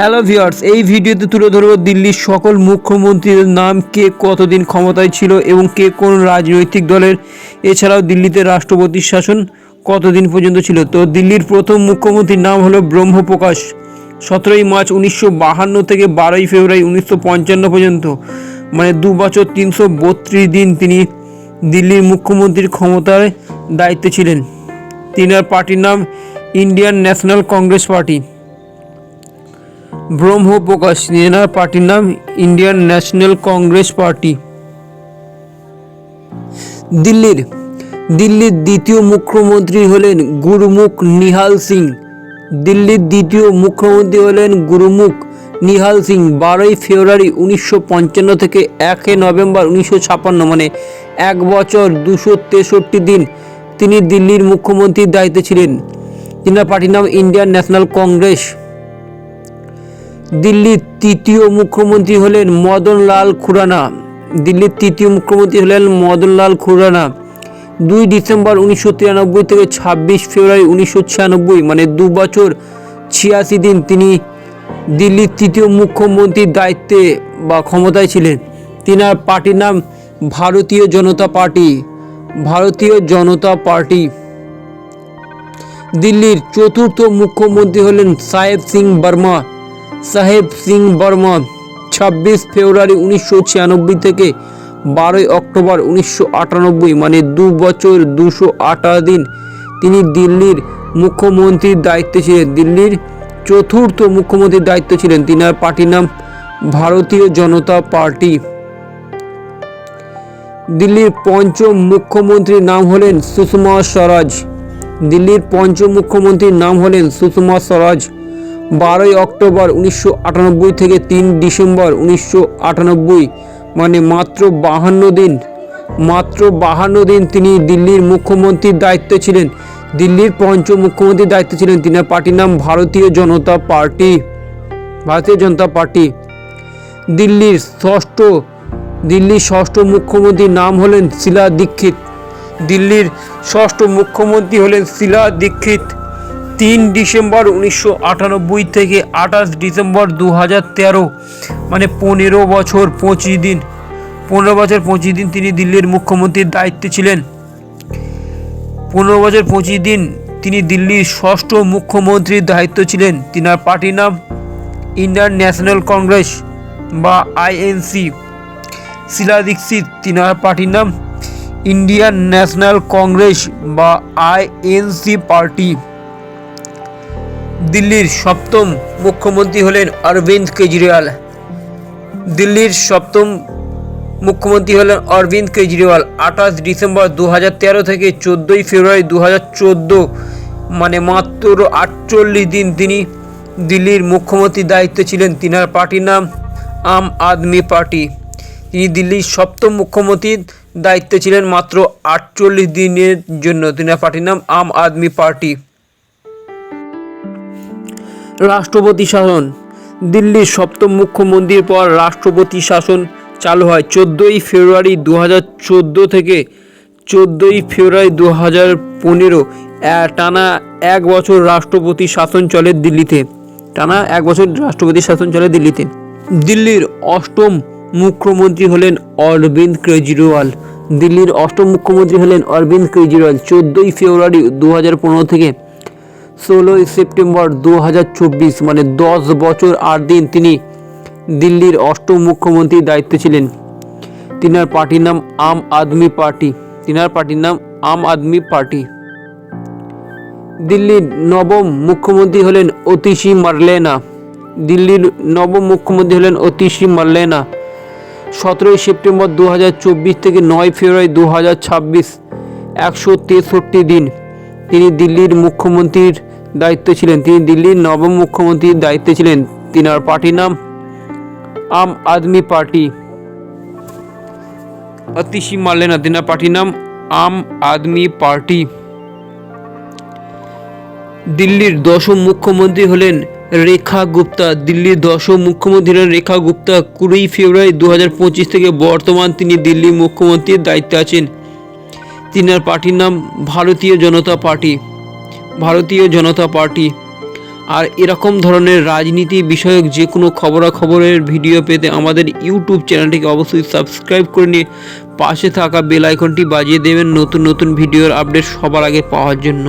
Hello viewers এই ভিডিওতে তুলে ধরব দিল্লির সকল মুখ্যমন্ত্রীদের নাম, কে কতদিন ক্ষমতায় ছিল এবং কে কোন রাজনৈতিক দলের। এছাড়াও দিল্লিতে রাষ্ট্রপতির শাসন কতদিন পর্যন্ত ছিল? তো দিল্লির প্রথম মুখ্যমন্ত্রীর নাম হলো ব্রহ্মপ্রকাশ। সতেরোই মার্চ উনিশশো বাহান্ন থেকে বারোই ফেব্রুয়ারি উনিশশো পঞ্চান্ন পর্যন্ত মানে দু বছর তিনশো বত্রিশ দিন তিনি দিল্লির মুখ্যমন্ত্রীর ক্ষমতার দায়িত্বে ছিলেন। তিনার পার্টির নাম Indian National Congress party. Brahmprakash এনার পার্টির নাম ইন্ডিয়ান ন্যাশনাল কংগ্রেস পার্টি। দিল্লির দিল্লির দ্বিতীয় মুখ্যমন্ত্রী হলেন গুরুমুখ নিহাল সিং। দিল্লির দ্বিতীয় মুখ্যমন্ত্রী হলেন গুরুমুখ নিহাল সিং। বারোই ফেব্রুয়ারি উনিশশো পঞ্চান্ন থেকে একে নভেম্বর উনিশশো ছাপান্ন মানে এক বছর দুশো তেষট্টি দিন তিনি দিল্লির মুখ্যমন্ত্রীর দায়িত্বে ছিলেন। তিনার পার্টির নাম ইন্ডিয়ান ন্যাশনাল কংগ্রেস। দিল্লির তৃতীয় মুখ্যমন্ত্রী হলেন মদনলাল খুরানা। দিল্লির তৃতীয় মুখ্যমন্ত্রী হলেন মদনলাল খুরানা। দুই ডিসেম্বর উনিশশো তিরানব্বই থেকে ছাব্বিশ ফেব্রুয়ারি উনিশশো ছিয়ানব্বই মানে দু বছর ছিয়াশি দিন তিনি দিল্লির তৃতীয় মুখ্যমন্ত্রীর দায়িত্বে বা ক্ষমতায় ছিলেন। তিনার পার্টির নাম ভারতীয় জনতা পার্টি, ভারতীয় জনতা পার্টি। দিল্লির চতুর্থ মুখ্যমন্ত্রী হলেন সাহেব সিং বর্মা। সাহেব সিং বর্মা, ছাব্বিশ ফেব্রুয়ারি উনিশশো ছিয়ানব্বই থেকে বারোই অক্টোবর উনিশশো আটানব্বই মানে দু বছর দুশো আঠারো দিন তিনি দিল্লির মুখ্যমন্ত্রীর দায়িত্বে ছিলেন। দিল্লির চতুর্থ মুখ্যমন্ত্রীর দায়িত্ব ছিলেন। তিনার পার্টির নাম ভারতীয় জনতা পার্টি। দিল্লির পঞ্চম মুখ্যমন্ত্রীর নাম হলেন সুষমা স্বরাজ। দিল্লির পঞ্চম মুখ্যমন্ত্রীর নাম হলেন সুষমা স্বরাজ। বারোই অক্টোবর উনিশশো আটানব্বই থেকে তিন ডিসেম্বর উনিশশো আটানব্বই মানে মাত্র বাহান্ন দিন, মাত্র বাহান্ন দিন তিনি দিল্লির মুখ্যমন্ত্রীর দায়িত্বে ছিলেন। দিল্লির পঞ্চম মুখ্যমন্ত্রীর দায়িত্বে ছিলেন। তিনার পার্টির নাম ভারতীয় জনতা পার্টি, ভারতীয় জনতা পার্টি। দিল্লির ষষ্ঠ দিল্লির ষষ্ঠ মুখ্যমন্ত্রীর নাম হলেন শিলা দীক্ষিত। দিল্লির ষষ্ঠ মুখ্যমন্ত্রী হলেন শিলা দীক্ষিত। তিন ডিসেম্বর উনিশশো আটানব্বই থেকে আঠাশ ডিসেম্বর দু হাজার তেরো মানে পনেরো বছর পঁচিশ দিন, পনেরো বছর পঁচিশ দিন তিনি দিল্লির মুখ্যমন্ত্রীর দায়িত্বে ছিলেন। পনেরো বছর পঁচিশ দিন তিনি দিল্লির ষষ্ঠ মুখ্যমন্ত্রীর দায়িত্ব ছিলেন। তিনার পার্টির নাম ইন্ডিয়ান ন্যাশনাল কংগ্রেস বা আইএনসি। শিলা দীক্ষিত তিনার পার্টির নাম ইন্ডিয়ান ন্যাশনাল কংগ্রেস বা আইএনসি পার্টি। দিল্লির সপ্তম মুখ্যমন্ত্রী হলেন অরবিন্দ কেজরিওয়াল। দিল্লির সপ্তম মুখ্যমন্ত্রী হলেন অরবিন্দ কেজরিওয়াল। আঠাশ ডিসেম্বর দু থেকে চোদ্দোই ফেব্রুয়ারি দু মানে মাত্র আটচল্লিশ দিন তিনি দিল্লির মুখ্যমন্ত্রীর দায়িত্বে ছিলেন। তিনার পার্টির নাম আম আদমি পার্টি। তিনি দিল্লির সপ্তম মুখ্যমন্ত্রীর দায়িত্বে ছিলেন মাত্র আটচল্লিশ দিনের জন্য। তিনার পার্টির নাম আম আদমি পার্টি। রাষ্ট্রপতি শাসন। দিল্লির সপ্তম মুখ্যমন্ত্রীর পর রাষ্ট্রপতি শাসন চালু হয় চোদ্দোই ফেব্রুয়ারি দু হাজার চোদ্দ থেকে চোদ্দোই ফেব্রুয়ারি দু হাজার পনেরো টানা এক বছর রাষ্ট্রপতি শাসন চলে দিল্লিতে। টানা এক বছর রাষ্ট্রপতি শাসন চলে দিল্লিতে। দিল্লির অষ্টম মুখ্যমন্ত্রী হলেন অরবিন্দ কেজরিওয়াল। দিল্লির অষ্টম মুখ্যমন্ত্রী হলেন অরবিন্দ কেজরিওয়াল। চোদ্দোই ফেব্রুয়ারি দু হাজার পনেরো থেকে ষোলোই সেপ্টেম্বর দু হাজার চব্বিশ মানে দশ বছর আট দিন তিনি দিল্লির অষ্টম মুখ্যমন্ত্রীর দায়িত্বে ছিলেন। তিনার পার্টির নাম আম আদমি পার্টি। তিনার পার্টির নাম আম আদমি পার্টি। দিল্লির নবম মুখ্যমন্ত্রী হলেন অতিশি মার্লেনা। দিল্লির নবম মুখ্যমন্ত্রী হলেন অতিশি মার্লেনা। সতেরোই সেপ্টেম্বর দু হাজার চব্বিশ থেকে নয় ফেব্রুয়ারি দু হাজার ছাব্বিশ, একশো তেষট্টি দিন তিনি দিল্লির মুখ্যমন্ত্রীর দায়িত্বে ছিলেন তিনি দিল্লির নবম মুখ্যমন্ত্রীর দায়িত্বে ছিলেন। তিনার পার্টির নাম আম আদমি পার্টি। অতিশি মার্লেনা তিনার পার্টির নাম আম আদমি পার্টি। দিল্লির দশম মুখ্যমন্ত্রী হলেন রেখা গুপ্তা। দিল্লির দশম মুখ্যমন্ত্রী হলেন রেখা গুপ্তা। কুড়ি ফেব্রুয়ারি দু হাজার পঁচিশ থেকে বর্তমান তিনি দিল্লির মুখ্যমন্ত্রীর দায়িত্বে আছেন। তিনার পার্টির নাম ভারতীয় জনতা পার্টি। ভারতীয় জনতা পার্টি। আর এরকম ধরনের রাজনীতি বিষয়ক যে কোনো খবরাখবরের ভিডিও পেতে আমাদের ইউটিউব চ্যানেলটিকে অবশ্যই সাবস্ক্রাইব করে নিয়ে পাশে থাকা বেল আইকনটি বাজিয়ে দেবেন নতুন নতুন ভিডিওর আপডেট সবার আগে পাওয়ার জন্য।